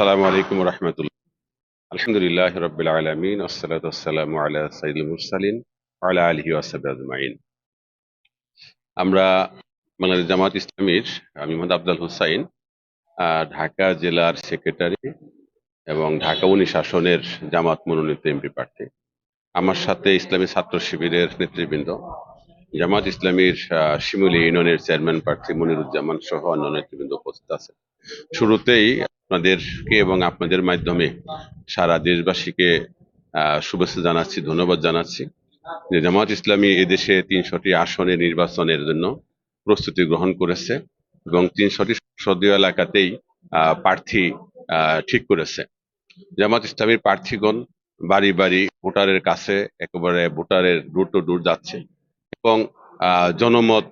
আসসালামু আলাইকুম রহমতুল্লাহ। আলহামদুলিল্লাহ রবিল আলমিন, আসসালাতু আসসালামু আলা মুরসালিন আজমাইন। আমরা বাংলাদেশ জামাত ইসলামীর, আমি মোহাম্মদ আফজাল হুসাইন ঢাকা জেলার সেক্রেটারি এবং ঢাকা উনি শাসনের জামাত মনোনীত এমপি প্রার্থী। আমার সাথে ইসলামী ছাত্র শিবিরের নেতৃবৃন্দ জামাত ইসলামীর শিমুলী ইউনিয়নের চেয়ারম্যান প্রার্থী মনিরুজ্জামান সহ অন্য নেতৃবৃন্দ উপস্থিত আছে শুরুতেই আপনাদেরকে এবং আপনাদের মাধ্যমে সারা দেশবাসীকে শুভেচ্ছা জানাচ্ছি, ধন্যবাদ জানাচ্ছি যে জামাত ইসলামী এদেশে তিনশোটি আসনে নির্বাচনের জন্য প্রস্তুতি গ্রহণ করেছে এবং তিনশোটি সংসদীয় এলাকাতেই প্রার্থী ঠিক করেছে। জামাত ইসলামীর প্রার্থীগণ বাড়ি বাড়ি ভোটারের কাছে একেবারে ভোটারের ডোর টু ডোর যাচ্ছে এবং জনমত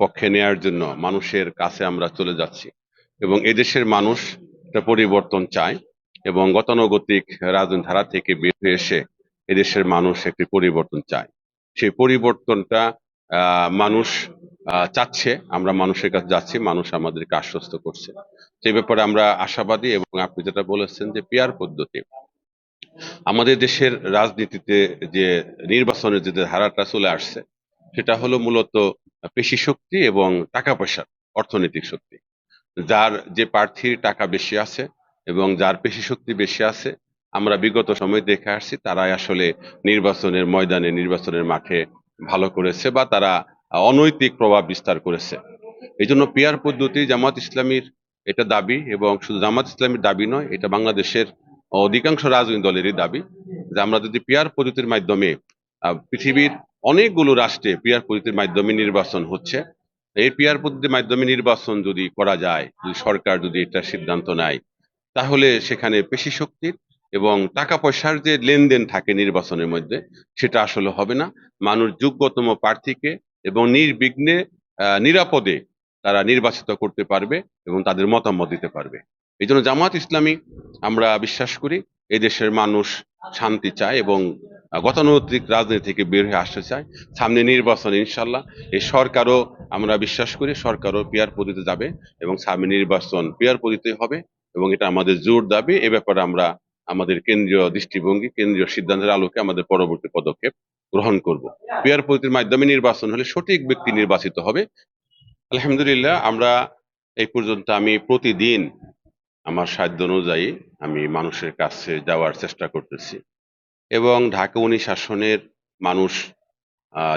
পক্ষে নেয়ার জন্য মানুষের কাছে আমরা চলে যাচ্ছি। এবং এদেশের মানুষ একটা পরিবর্তন চায় এবং গতানুগতিক রাজনৈতিক ধারা থেকে বের হয়ে এসে এদেশের মানুষ একটি পরিবর্তন চায়। সেই পরিবর্তনটা মানুষ চাচ্ছে, আমরা মানুষের কাছে যাচ্ছি, মানুষ আমাদেরকে আশ্বস্ত করছে। সেই ব্যাপারে আমরা আশাবাদী এবং আপনি যেটা বলেছেন যে পিয়ার পদ্ধতি। আমাদের দেশের রাজনীতিতে যে নির্বাচনের যে ধারাটা চলে আসছে, সেটা হলো মূলত পেশি শক্তি এবং টাকা পয়সা অর্থনৈতিক শক্তি। যার যে প্রার্থীর টাকা বেশি আছে এবং যার পেশি শক্তি বেশি আছে, আমরা বিগত সময় দেখে আসছি, তারাই আসলে নির্বাচনের ময়দানে, নির্বাচনের মাঠে ভালো করেছে বা তারা অনৈতিক প্রভাব বিস্তার করেছে। এই জন্য পিয়ার পদ্ধতি জামাত ইসলামীর এটা দাবি এবং শুধু জামাত ইসলামীর দাবি নয়, এটা বাংলাদেশের অধিকাংশ রাজনৈতিক দলেরই দাবি যে আমরা যদি পিয়ার পদ্ধতির মাধ্যমে পৃথিবীর অনেকগুলো রাষ্ট্রে পিয়ার পদ্ধতির মাধ্যমে নির্বাচন হচ্ছে এই পিয়ার পদ্ধতির মাধ্যমে নির্বাচন যদি করা যায়, যদি সরকার যদি এটা সিদ্ধান্ত নেয়, তাহলে সেখানে পেশি শক্তির এবং টাকা পয়সার যে লেনদেন থাকে নির্বাচনের মধ্যে, সেটা আসলে হবে না। মানুষ যোগ্যতম প্রার্থীকে এবং নির্বিঘ্নে নিরাপদে তারা নির্বাচিত করতে পারবে এবং তাদের মতামত দিতে পারবে। এই জন্য জামাত ইসলামী আমরা বিশ্বাস করি এই দেশের মানুষ শান্তি চায় এবং গতানুগতিক রাজনীতি থেকে বের হয়ে আসতে চায়। সামনে নির্বাচন, ইনশাল্লাহ। এই সরকারও আমরা বিশ্বাস করি, সরকারও পিয়ার পদ্ধতিতে যাবে এবং সামনে নির্বাচন পিয়ার পদ্ধতি হবে এবং এটা আমাদের জোর দাবি। এ ব্যাপারে আমরা আমাদের কেন্দ্রীয় দৃষ্টিভঙ্গি, কেন্দ্রীয় সিদ্ধান্তের আলোকে আমাদের পরবর্তী পদক্ষেপ গ্রহণ করব। পিয়ার পদ্ধতির মাধ্যমে নির্বাচন হলে সঠিক ব্যক্তি নির্বাচিত হবে। আলহামদুলিল্লাহ, আমরা এই পর্যন্ত আমি প্রতিদিন আমার সাধ্য অনুযায়ী আমি মানুষের কাছে যাওয়ার চেষ্টা করতেছি। এবং ঢাকা উনিশ আসনের মানুষ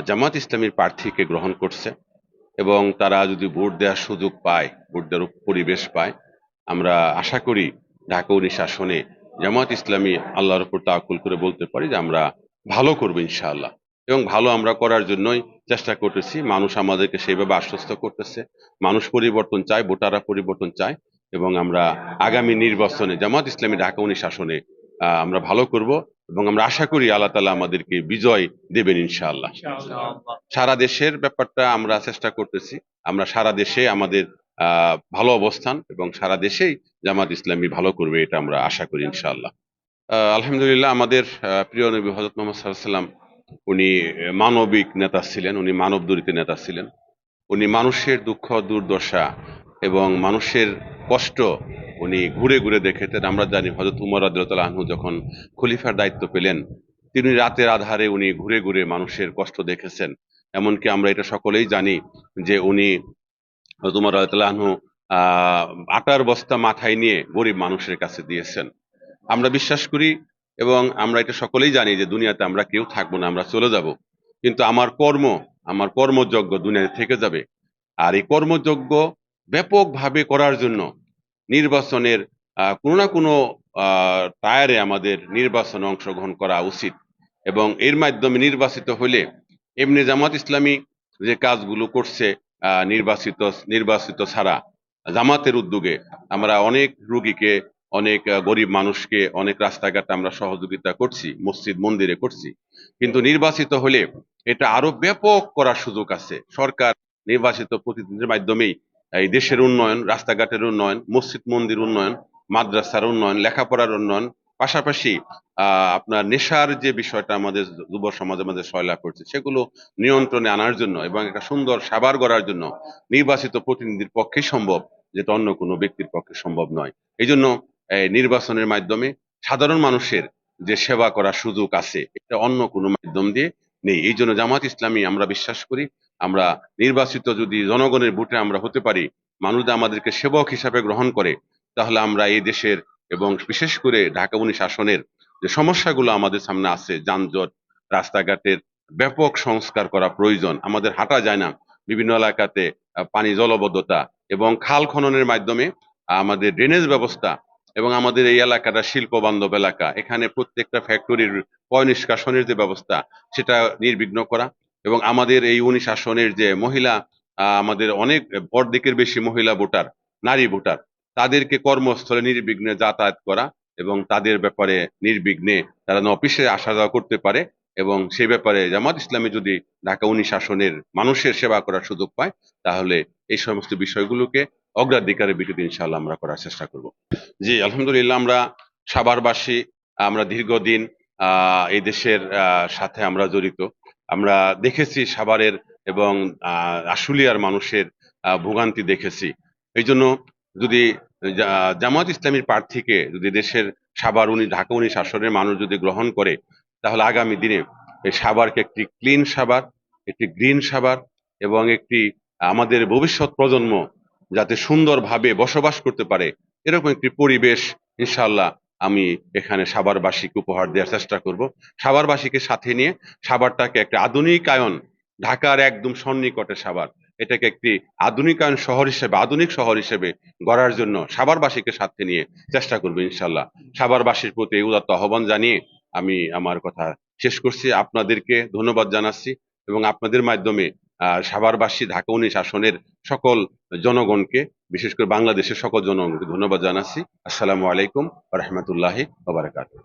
জামাত ইসলামীর প্রার্থীকে গ্রহণ করছে এবং তারা যদি ভোট দেওয়ার সুযোগ পায়, ভোট দেওয়ার পরিবেশ পায়, আমরা আশা করি ঢাকা উনিশ আসনে জামাত ইসলামী আল্লাহর উপর তাকুল করে বলতে পারি যে আমরা ভালো করব ইনশাআল্লাহ। এবং ভালো আমরা করার জন্যই চেষ্টা করতেছি। মানুষ আমাদেরকে সেইভাবে আশ্বস্ত করতেছে। মানুষ পরিবর্তন চায়, ভোটাররা পরিবর্তন চায়। এবং আমরা আগামী নির্বাচনে জামাত ইসলামী ঢাকা উনিশ আসনে আমরা ভালো করব এবং আমরা আশা করি আল্লাহ তালা আমাদেরকে বিজয় দেবেন ইনশাআল্লাহ। সারা দেশের ব্যাপারটা আমরা চেষ্টা করতেছি। আমরা সারা দেশে আমাদের ভালো অবস্থান এবং সারা দেশেই জামাত ইসলামী ভালো করবে এটা আমরা আশা করি ইনশাআল্লাহ। আহ, আলহামদুলিল্লাহ আমাদের প্রিয় নবী হজরত মোহাম্মদ সাল্লাম উনি মানবিক নেতা ছিলেন উনি মানব দরিদ্র নেতা ছিলেন। উনি মানুষের দুঃখ দুর্দশা এবং মানুষের কষ্ট উনি ঘুরে ঘুরে দেখেতেন আমরা জানি হজরত উমর রাদিয়াল্লাহু আনহু যখন খলিফার দায়িত্ব পেলেন, তিনি রাতের আধারে উনি ঘুরে ঘুরে মানুষের কষ্ট দেখেছেন। এমনকি আমরা এটা সকলেই জানি যে উনি হযরত উমর রাদিয়াল্লাহু আনহু আহ আটার বস্তা মাথায় নিয়ে গরিব মানুষের কাছে দিয়েছেন। আমরা বিশ্বাস করি এবং আমরা এটা সকলেই জানি যে দুনিয়াতে আমরা কেউ থাকব না, আমরা চলে যাব। কিন্তু আমার কর্ম, আমার কর্মযজ্ঞ দুনিয়াতে থেকে যাবে। আর এই কর্মযজ্ঞ ব্যাপকভাবে করার জন্য নির্বাচনের কোনো না কোনো টায়ারে আমাদের নির্বাচনে অংশগ্রহণ করা উচিত। এবং এর মাধ্যমে নির্বাচিত হলে এমনি জামাত ইসলামী যে কাজগুলো করছে নির্বাচিত নির্বাচিত ছাড়া জামাতের উদ্যোগে আমরা অনেক রুগীকে, অনেক গরিব মানুষকে, অনেক রাস্তাঘাটে আমরা সহযোগিতা করছি, মসজিদ মন্দিরে করছি। কিন্তু নির্বাচিত হলে এটা আরও ব্যাপক করার সুযোগ আছে। সরকার নির্বাচিত প্রতিনিধির মাধ্যমেই এই দেশের উন্নয়ন, রাস্তাঘাটের উন্নয়ন, মসজিদ মন্দির উন্নয়ন, মাদ্রাসার উন্নয়ন, লেখাপড়ার উন্নয়ন, পাশাপাশি আপনার নেশার যে বিষয়টা আমাদের যুব সমাজের মধ্যে সয়লাভ করছে, সেগুলো নিয়ন্ত্রণে আনার জন্য এবং একটা সুন্দর সাবার গড়ার জন্য নির্বাচিত প্রতিনিধির পক্ষে সম্ভব, যেটা অন্য কোনো ব্যক্তির পক্ষে সম্ভব নয়। এই জন্য নির্বাচনের মাধ্যমে সাধারণ মানুষের যে সেবা করার সুযোগ আছে, এটা অন্য কোনো মাধ্যম দিয়ে নেই। এই জন্য জামাত ইসলামী, আমরা বিশ্বাস করি আমরা নির্বাচিত যদি জনগণের ভোটে আমরা হতে পারি, মানুষ আমাদেরকে সেবক হিসাবে গ্রহণ করে, তাহলে আমরা এই দেশের এবং বিশেষ করে ঢাকা উনি শাসনের যে সমস্যাগুলো আমাদের সামনে আছে, যানজট, রাস্তাঘাটের ব্যাপক সংস্কার করা প্রয়োজন, আমাদের হাঁটা যায় না। বিভিন্ন এলাকাতে পানি জলবদ্ধতা এবং খাল খননের মাধ্যমে আমাদের ড্রেনেজ ব্যবস্থা এবং আমাদের এই এলাকাটা শিল্প বান্ধব এলাকা, এখানে প্রত্যেকটা ফ্যাক্টরির পয় নিষ্কাশনের যে ব্যবস্থা, সেটা নির্বিঘ্ন করা এবং আমাদের এই উনি শাসনের যে মহিলা আমাদের অনেক অর্ধেকের বেশি মহিলা ভোটার, নারী ভোটার, তাদেরকে কর্মস্থলে নির্বিঘ্নে যাতায়াত করা এবং তাদের ব্যাপারে নির্বিঘ্নে তারা অফিসে আসা যাওয়া করতে পারে এবং সে ব্যাপারে জামাত ইসলামী যদি ঢাকা উনি শাসনের মানুষের সেবা করার সুযোগ পায়, তাহলে এই সমস্ত বিষয়গুলোকে অগ্রাধিকারের ভিত্তিতে ইনশাআল্লাহ আমরা করার চেষ্টা করব। জি, আলহামদুলিল্লাহ আমরা সাভারবাসী, আমরা দীর্ঘদিন এই দেশের সাথে আমরা জড়িত। আমরা দেখেছি সাভারের এবং আশুলিয়ার মানুষের ভোগান্তি দেখেছি। এই জন্য যদি জামাত ইসলামীর প্রার্থীকে যদি দেশের সাভার উনি, ঢাকা উনি শাসনের মানুষ যদি গ্রহণ করে, তাহলে আগামী দিনে এই সাভারকে একটি ক্লিন সাভার, একটি গ্রিন সাভার এবং একটি, আমাদের ভবিষ্যৎ প্রজন্ম যাতে সুন্দরভাবে বসবাস করতে পারে, এরকম একটি পরিবেশ ইনশাল্লাহ আমি এখানে সাভারবাসীকে উপহার দেওয়ার চেষ্টা করব। সাভারবাসীকে সাথে নিয়ে সাভারটাকে একটা আধুনিকায়ন, ঢাকার একদম সন্নিকটে সাভার, এটাকে একটি আধুনিকায়ন শহর হিসেবে, আধুনিক শহর হিসেবে গড়ার জন্য সাভারবাসীকে সাথে নিয়ে চেষ্টা করব ইনশাল্লাহ সাভারবাসীর প্রতি উদাত্ত আহ্বান জানিয়ে আমি আমার কথা শেষ করছি। আপনাদেরকে ধন্যবাদ জানাচ্ছি এবং আপনাদের মাধ্যমে সাভারবাসী ঢাকা উনি শাসনের সকল জনগণকে বিশেষ করে বাংলাদেশের সকল জনগণকে ধন্যবাদ জানাচ্ছি। আসসালামু আলাইকুম রহমতুল্লাহি ওবরাকাতুহ